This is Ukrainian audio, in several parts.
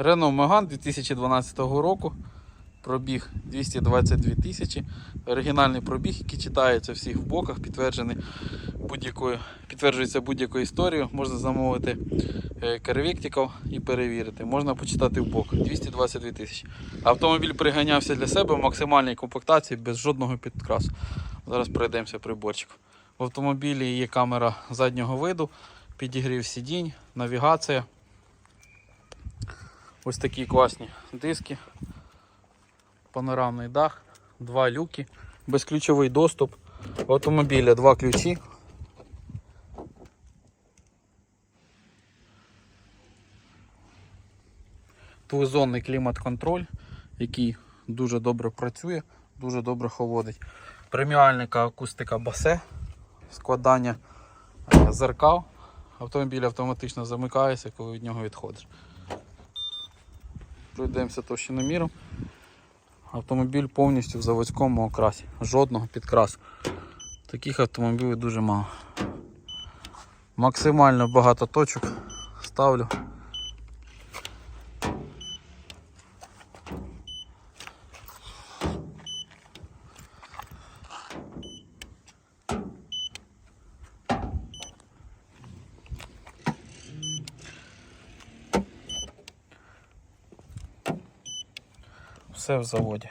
Renault Megane 2012 року. Пробіг 222 тисячі. Оригінальний пробіг, який читається всіх в боках, підтверджений будь-якою, підтверджується будь-якою історією. Можна замовити кервіктиків і перевірити. Можна почитати в бок. 222 тисячі. Автомобіль приганявся для себе в максимальній комплектації без жодного підкрасу. Зараз пройдемося приборчиком. В автомобілі є камера заднього виду, підігрів сидінь, навігація. Ось такі класні диски, панорамний дах, два люки, безключовий доступ. В автомобіля два ключі. Двозонний клімат-контроль, який дуже добре працює, дуже добре холодить. Преміальника акустика басе, складання е, зеркал. Автомобіль автоматично замикається, коли від нього відходиш. Пройдемося товщиноміром. Автомобіль повністю в заводському окрасі. Жодного підкрасу. Таких автомобілів дуже мало. Максимально багато точок ставлю. Все в заводі.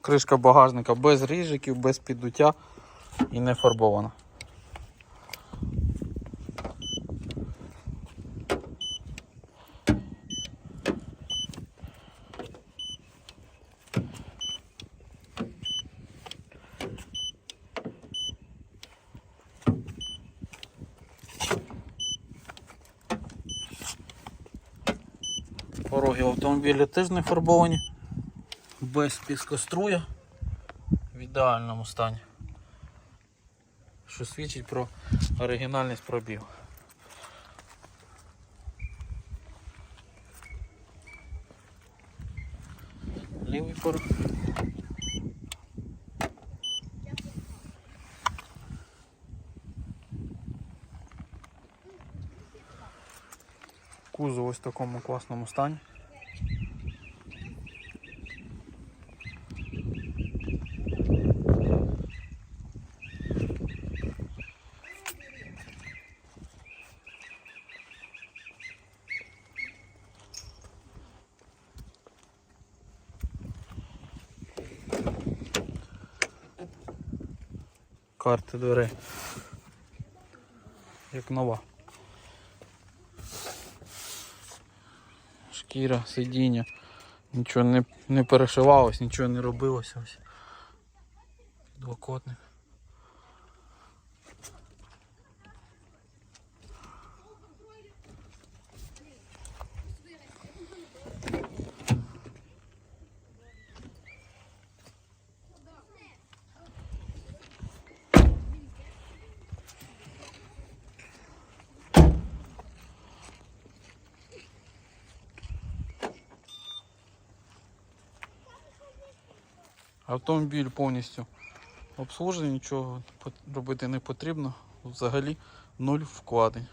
Кришка багажника без ріжиків, без піддуття і не фарбована. Пороги автомобілі теж не фарбовані, без піскоструя в ідеальному стані, що свідчить про оригінальність пробігу. Лівий порог. Кузов ось в такому класному стані. Карти дверей. Як нова. Шкіра, сидіння. Нічого не, не перешивалось, нічого не робилося. Підлокотник. Автомобіль повністю обслужений, нічого робити не потрібно. Взагалі нуль вкладень.